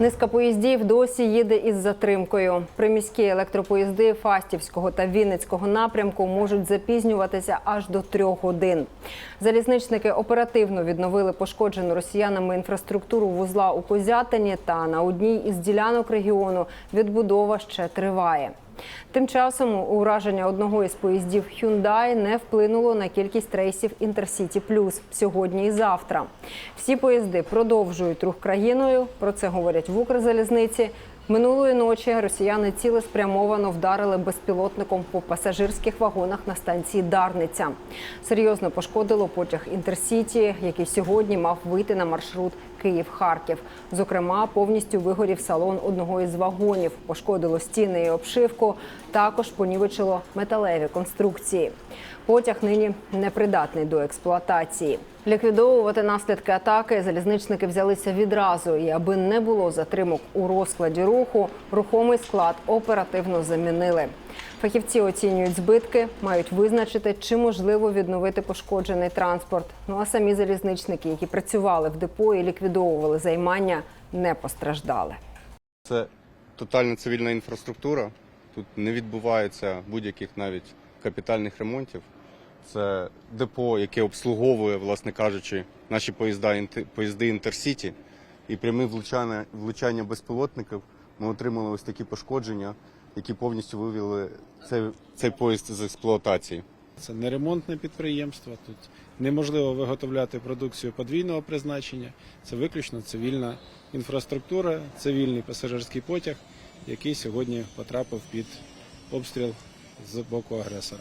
Низка поїздів досі їде із затримкою. Приміські електропоїзди Фастівського та Вінницького напрямку можуть запізнюватися аж до трьох годин. Залізничники оперативно відновили пошкоджену росіянами інфраструктуру вузла у Козятині та на одній із ділянок регіону відбудова ще триває. Тим часом ураження одного із поїздів Hyundai не вплинуло на кількість рейсів Інтерсіті Плюс сьогодні і завтра. Всі поїзди продовжують рух країною. Про це говорять в Укрзалізниці. Минулої ночі росіяни цілеспрямовано вдарили безпілотником по пасажирських вагонах на станції Дарниця. Серйозно пошкодило потяг Інтерсіті, який сьогодні мав вийти на маршрут Київ-Харків. Зокрема, повністю вигорів салон одного із вагонів, пошкодило стіни і обшивку. Також понівечило металеві конструкції. Потяг нині непридатний до експлуатації. Ліквідовувати наслідки атаки залізничники взялися відразу, і аби не було затримок у розкладі руху, рухомий склад оперативно замінили. Фахівці оцінюють збитки, мають визначити, чи можливо відновити пошкоджений транспорт. Ну а самі залізничники, які працювали в депо і ліквідовували займання, не постраждали. Це тотальна цивільна інфраструктура. Тут не відбувається будь-яких навіть капітальних ремонтів. Це депо, яке обслуговує, власне кажучи, наші поїзда, поїзди Інтерсіті. І пряме влучання, влучання безпілотників ми отримали ось такі пошкодження, які повністю вивели цей, цей поїзд з експлуатації. Це не ремонтне підприємство. Тут неможливо виготовляти продукцію подвійного призначення. Це виключно цивільна інфраструктура, цивільний пасажирський потяг, який сьогодні потрапив під обстріл з боку агресора.